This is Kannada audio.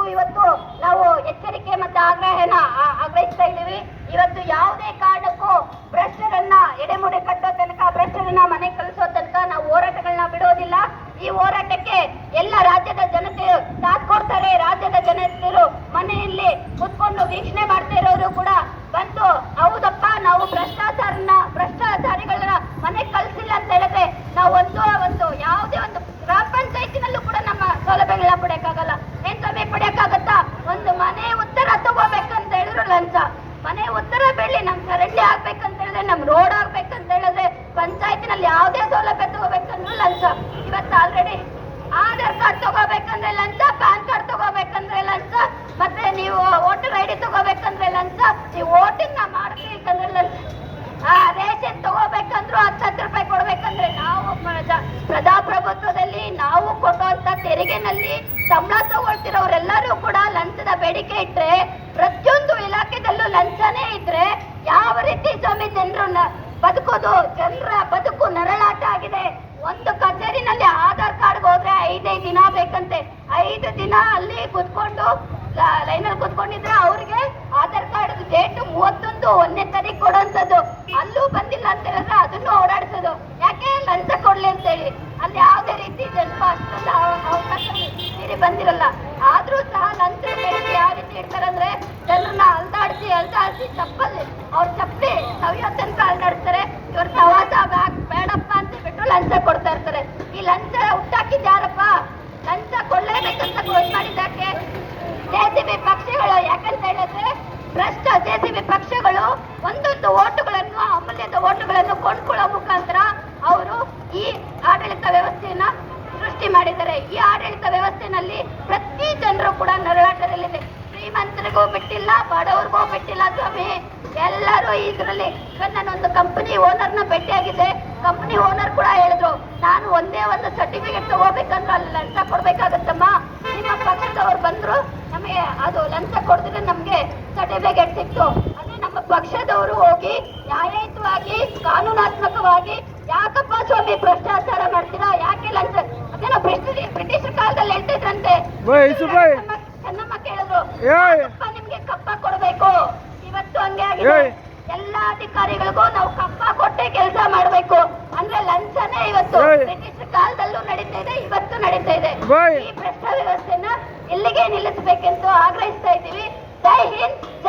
ಭ್ರಷ್ಟಾಧಿಕಾರಿಗಳಿಗೂ ಇವತ್ತು ನಾವು ಎಚ್ಚರಿಕೆ ಮತ್ತೆ ಆಗ್ರಹನ ಆಗ್ರಹಿಸ್ತಾ ಇದ್ದೀವಿ. ಇವತ್ತು ಯಾವುದೇ ಕಾರಣಕ್ಕೂ ಭ್ರಷ್ಟರನ್ನ ಎಡೆಮುಡೆ ಕಟ್ಟೋ ತನಕ, ಭ್ರಷ್ಟರನ್ನ ಮನೆ ಕಳಿಸೋ ತನಕ ನಾವು ಹೋರಾಟಗಳನ್ನ ಬಿಡೋದಿಲ್ಲ. ಈ ಹೋರಾಟಕ್ಕೆ ಎಲ್ಲ ರಾಜ್ಯದ ಜನತೆ ಸಾಥ್ ಕೊಡ್ತಾರೆ ರಾಜ್ಯದ ಜನತೆಯರು ಮನೆಯಲ್ಲಿ ಕುತ್ಕೊಂಡು ವೀಕ್ಷಣೆ ಮಾಡ್ತಾ ಇರೋರು ಕೂಡ ಬಂದು ಹೌದಪ್ಪ ನಾವು ಭ್ರಷ್ಟಾಚಾರನ ಭ್ರಷ್ಟಾಚಾರಿಗಳನ್ನ ಮನೆ ಕಳ್ಸಿಲ್ಲ ಅಂತ ಹೇಳಿದ್ರೆ ನಾವು ಒಂದು ಒಂದು ಯಾವುದೇ ಒಂದು ಗ್ರಾಮ ಪಂಚಾಯತಿನಲ್ಲೂ ಕೂಡ ನಮ್ಮ ಸೌಲಭ್ಯಗಳನ್ನ ಪಡೆಯಕ್ಕಾಗಲ್ಲ ಏನ್ ಸ್ವಾಮಿ ಪಡೆಯಕ್ಕಾಗತ್ತಾ ಒಂದು ಮನೆ ಉತ್ತರ ತಗೋಬೇಕಂತ ಹೇಳಿದ್ರು ಲಂಚ ಮನೆ ಉತ್ತರ ಬೆಳ್ಳಿ ನಮ್ ಚರಂಡಿ ಆಗ್ಬೇಕಂತ ಹೇಳಿದ್ರೆ ನಮ್ ರೋಡ್ ಆಗ್ಬೇಕಂತ ಹೇಳಿದ್ರೆ ಪಂಚಾಯತಿನಲ್ಲಿ ಯಾವುದೇ ಸೌಲಭ್ಯ ತಗೋಬೇಕಂದ್ರೂ ಲಂಚ ಇವತ್ತು ಆಲ್ರೆಡಿ ಆಧಾರ್ ಕಾರ್ಡ್ ತಗೋಬೇಕಂದ್ರೆ ಲಂಚ ಪ್ಯಾನ್ ಕಾರ್ಡ್ ತಗೋಬೇಕಂದ್ರೆ ಲಂಚ ಮತ್ತೆ ನೀವು ವೋಟರ್ ಐ ಡಿ ತಗೋಬೇಕಂದ್ರೆ ಲಂಚ ನೀವು ವೋಟಿಂಗ್ ಮಾಡ್ಬೇಕಂದ್ರೆ ಲಂಚ ಆ ರೇಷನ್ ತಗೋಬೇಕಂದ್ರು ಹತ್ತು ಹತ್ತು ರೂಪಾಯಿ ಕೊಡ್ಬೇಕಂದ್ರೆ ನಾವು ಪ್ರಜಾ- ಪ್ರಜಾಪ್ರಭುತ್ವದಲ್ಲಿ ನಾವು ಕೊಡುವಂತ ತೆರಿಗೆನಲ್ಲಿ ಸಂಬಳ ತಗೊಳ್ತಿರೋರೆಲ್ಲರೂ ಕೂಡ ಲಂಚದ ಬೇಡಿಕೆ ಇಟ್ರೆ, ಪ್ರತಿಯೊಂದು ಇಲಾಖೆದಲ್ಲೂ ಲಂಚನೇ ಇದ್ರೆ ಯಾವ ರೀತಿ ಸ್ವಾಮಿ ಜನರು ಬದುಕೋದು, ಜನರ ಬದುಕು ನರಳಾಟ ಆಗಿದೆ. ಒಂದು ಕಚೇರಿನಲ್ಲಿ ಆಧಾರ್ ಕಾರ್ಡ್ ಹೋದ್ರೆ ಐದೈದು ದಿನ ಬೇಕಂತೆ. ಐದು ದಿನ ಅಲ್ಲಿ ಕುತ್ಕೊಂಡು ಲೈನಲ್ಲಿ ಕುತ್ಕೊಂಡಿದ್ರೆ ಅವ್ರಿಗೆ ಆಧಾರ್ ಕಾರ್ಡ್ ಡೇಟ್ ಮೂವತ್ತೊಂದು ಒಂದನೇ ತಾರೀಕು ಕೊಡೋಂಥದ್ದು. ಅಲ್ಲೂ ಬಂದಿಲ್ಲ ಅಂತ ಹೇಳಿದ್ರೆ ಅದನ್ನು ಓಡಾಡ್ಸೋದು. ಯಾಕೆ ಲಂಚ ಕೊಡ್ಲಿ ಅಂತ ಹೇಳಿ ಅಲ್ಲಿ ಯಾವುದೇ ರೀತಿ ಜನ್ಮ ಅಷ್ಟೊಂದು ಅವ- ಅವಕಾಶ ಮೀರಿ ಬಂದಿರಲ್ಲ. ಆದ್ರೂ ಸಹ ಲಂಚ ಬೇಡಿಕೆ ಯಾವ ರೀತಿ ಇಡ್ತಾರಂದ್ರೆ ಜನರನ್ನ ಅಲ್ದಾಡಿಸಿ ಅಲ್ದಾಡಿಸಿ ಚಪ್ಪಲ್ಲಿ ಅವ್ರ ಚಪ್ಪಲಿ ಸವಿಯೋ ತನಕ ಅಲ್ದಾಡ್ತಾರೆ. ಇವ್ರ ಸವಾಸ ಬೇಡಪ್ಪ ಅಂತ ಬಿಟ್ಟು ಲಂಚ ಕೊಡ್ತಾ ಇರ್ತಾರೆ. ಈ ಲಂಚ ಹುಟ್ಟಾಕಿದ್ ಯಾರಪ್ಪ? ಲಂಚ ಕೊಡ್ಲೇಬೇಕಂತ ಘೋಷಣೆ ಮಾಡಿದ್ದಕ್ಕೆ ಬಿ ಪಕ್ಷಗಳು ಯಾಕಂತ ಹೇಳಿದ್ರೆ, ಭ್ರಷ್ಟ ಜೆಸಿಬಿ ಪಕ್ಷಗಳು ಒಂದೊಂದು ಓಟುಗಳನ್ನು ಅಮೂಲ್ಯದ ಓಟುಗಳನ್ನು ಆಡಳಿತ ಪ್ರತಿ ಜನರು ಕೂಡ ನರಳಾಟದಲ್ಲಿದೆ. ಶ್ರೀಮಂತರಿಗೂ ಬಿಟ್ಟಿಲ್ಲ, ಬಡವರಿಗೂ ಬಿಟ್ಟಿಲ್ಲ ಸ್ವಾಮಿ. ಎಲ್ಲರೂ ಇದರಲ್ಲಿ ನಾನೊಂದು ಕಂಪನಿ ಓನರ್ನ ಭೇಟಿಯಾಗಿದ್ದೆ ಕಂಪನಿ ಓನರ್ ಕೂಡ ಹೇಳಿದ್ರು, ನಾನು ಒಂದೇ ಒಂದು ಸರ್ಟಿಫಿಕೇಟ್ ತಗೋಬೇಕಂದ್ರೆ ಅಲ್ಲಿ ಲಂಚ ಕೊಡ್ಬೇಕಾಗತ್ತಮ್ಮ. ನಿಮ್ಮ ಪಕ್ಷದವ್ರು ಬಂದ್ರು ನಮಗೆ ಅದು ಲಂಚ ಕೊಡಿದ್ರೆ ನಮ್ಗೆ ಸರ್ಟಿಫಿಕೇಟ್ ಸಿಕ್ತು. ಅದೇ ನಮ್ಮ ಪಕ್ಷದವರು ಹೋಗಿ ನ್ಯಾಯಯುತವಾಗಿ ಕಾನೂನಾತ್ಮಕವಾಗಿ ಯಾಕಪ್ಪ ಸ್ವಾಮಿ ಭ್ರಷ್ಟಾಚಾರ ಮಾಡ್ತೀರಾ ಯಾಕೆ ಲಂಚ ಅದೇನೋ ಬ್ರಿಟಿಷ್ ಬ್ರಿಟಿಷ್ ಕಾಲದಲ್ಲಿ ಹೇಳ್ತಿದ್ರಂತೆ ಬೈ, ಇಸುಬೈ. ಚೆನ್ನಮ್ಮ- ಚೆನ್ನಮ್ಮ ಕೇಳಿದ್ರು ನಿಮ್ಗೆ ಕಪ್ಪ ಕೊಡ್ಬೇಕು. ಇವತ್ತು ಹಂಗೆ ಆಗಿದೆ. ಎಲ್ಲಾ ಅಧಿಕಾರಿಗಳಿಗೂ ನಾವು ಕಪ್ಪ ಕೊಟ್ಟೆ ಕೆಲಸ ಮಾಡ್ಬೇಕು. ಅಂದ್ರೆ ಲಂಚನೇ ಇವತ್ತು. ಬ್ರಿಟಿಷ್ ಕಾಲದಲ್ಲೂ ನಡೀತಾ ಇದೆ ಇವತ್ತು ನಡೀತಾ ಇದೆ. ಈ ಭ್ರಷ್ಟ ವ್ಯವಸ್ಥೆನ ಇಲ್ಲಿಗೆ ನಿಲ್ಲಿಸಬೇಕೆಂದು ಆಗ್ರಹಿಸ್ತಾ ಇದ್ದೀವಿ. ಜೈ ಹಿಂದ್. ಜೈ